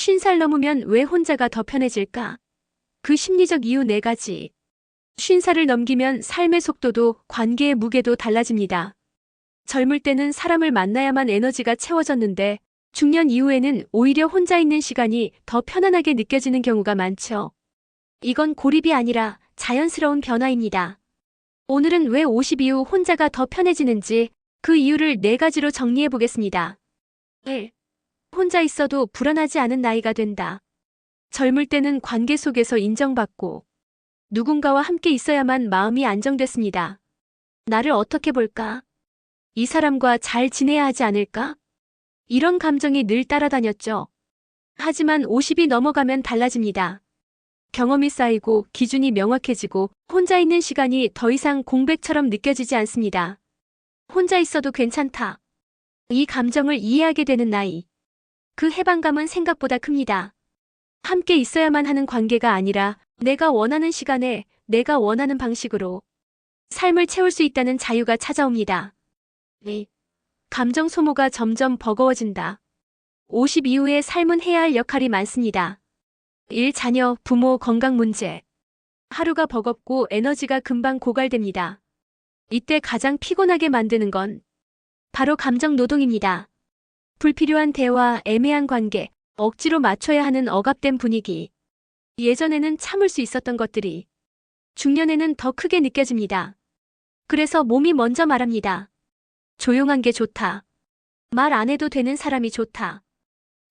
쉰살 넘으면 왜 혼자가 더 편해질까? 그 심리적 이유 네 가지. 쉰 살을 넘기면 삶의 속도도 관계의 무게도 달라집니다. 젊을 때는 사람을 만나야만 에너지가 채워졌는데 중년 이후에는 오히려 혼자 있는 시간이 더 편안하게 느껴지는 경우가 많죠. 이건 고립이 아니라 자연스러운 변화입니다. 오늘은 왜 50 이후 혼자가 더 편해지는지 그 이유를 네 가지로 정리해 보겠습니다. 1. 혼자 있어도 불안하지 않은 나이가 된다. 젊을 때는 관계 속에서 인정받고 누군가와 함께 있어야만 마음이 안정됐습니다. 나를 어떻게 볼까? 이 사람과 잘 지내야 하지 않을까? 이런 감정이 늘 따라다녔죠. 하지만 50이 넘어가면 달라집니다. 경험이 쌓이고 기준이 명확해지고 혼자 있는 시간이 더 이상 공백처럼 느껴지지 않습니다. 혼자 있어도 괜찮다. 이 감정을 이해하게 되는 나이. 그 해방감은 생각보다 큽니다. 함께 있어야만 하는 관계가 아니라 내가 원하는 시간에 내가 원하는 방식으로 삶을 채울 수 있다는 자유가 찾아옵니다. 네. 감정 소모가 점점 버거워진다. 50 이후의 삶은 해야 할 역할이 많습니다. 일, 자녀, 부모, 건강 문제. 하루가 버겁고 에너지가 금방 고갈됩니다. 이때 가장 피곤하게 만드는 건 바로 감정 노동입니다. 불필요한 대화, 애매한 관계, 억지로 맞춰야 하는 억압된 분위기. 예전에는 참을 수 있었던 것들이 중년에는 더 크게 느껴집니다. 그래서 몸이 먼저 말합니다. 조용한 게 좋다. 말 안 해도 되는 사람이 좋다.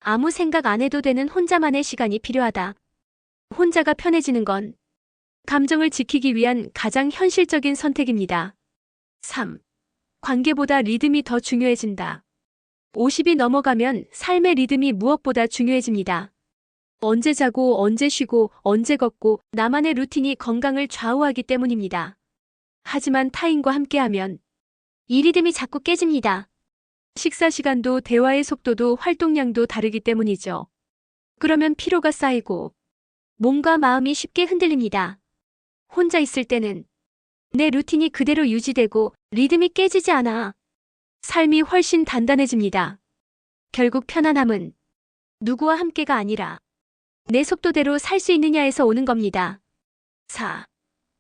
아무 생각 안 해도 되는 혼자만의 시간이 필요하다. 혼자가 편해지는 건 감정을 지키기 위한 가장 현실적인 선택입니다. 3. 관계보다 리듬이 더 중요해진다. 50이 넘어가면 삶의 리듬이 무엇보다 중요해집니다. 언제 자고 언제 쉬고 언제 걷고 나만의 루틴이 건강을 좌우하기 때문입니다. 하지만 타인과 함께하면 이 리듬이 자꾸 깨집니다. 식사 시간도 대화의 속도도 활동량도 다르기 때문이죠. 그러면 피로가 쌓이고 몸과 마음이 쉽게 흔들립니다. 혼자 있을 때는 내 루틴이 그대로 유지되고 리듬이 깨지지 않아 삶이 훨씬 단단해집니다. 결국 편안함은 누구와 함께가 아니라 내 속도대로 살 수 있느냐에서 오는 겁니다. 4.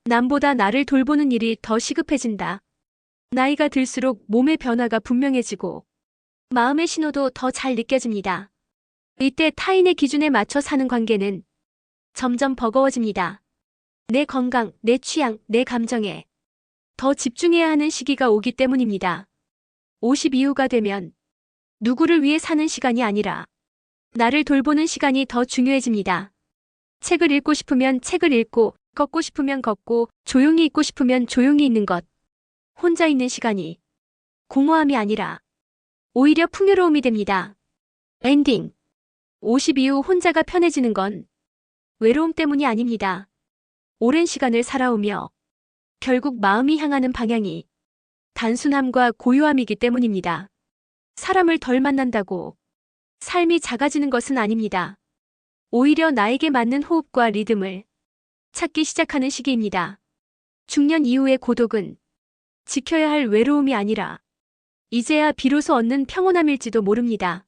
남보다 나를 돌보는 일이 더 시급해진다. 나이가 들수록 몸의 변화가 분명해지고 마음의 신호도 더 잘 느껴집니다. 이때 타인의 기준에 맞춰 사는 관계는 점점 버거워집니다. 내 건강, 내 취향, 내 감정에 더 집중해야 하는 시기가 오기 때문입니다. 50 이후가 되면 누구를 위해 사는 시간이 아니라 나를 돌보는 시간이 더 중요해집니다. 책을 읽고 싶으면 책을 읽고, 걷고 싶으면 걷고, 조용히 있고 싶으면 조용히 있는 것. 혼자 있는 시간이 공허함이 아니라 오히려 풍요로움이 됩니다. 엔딩. 50 이후 혼자가 편해지는 건 외로움 때문이 아닙니다. 오랜 시간을 살아오며 결국 마음이 향하는 방향이 단순함과 고요함이기 때문입니다. 사람을 덜 만난다고 삶이 작아지는 것은 아닙니다. 오히려 나에게 맞는 호흡과 리듬을 찾기 시작하는 시기입니다. 중년 이후의 고독은 지켜야 할 외로움이 아니라 이제야 비로소 얻는 평온함일지도 모릅니다.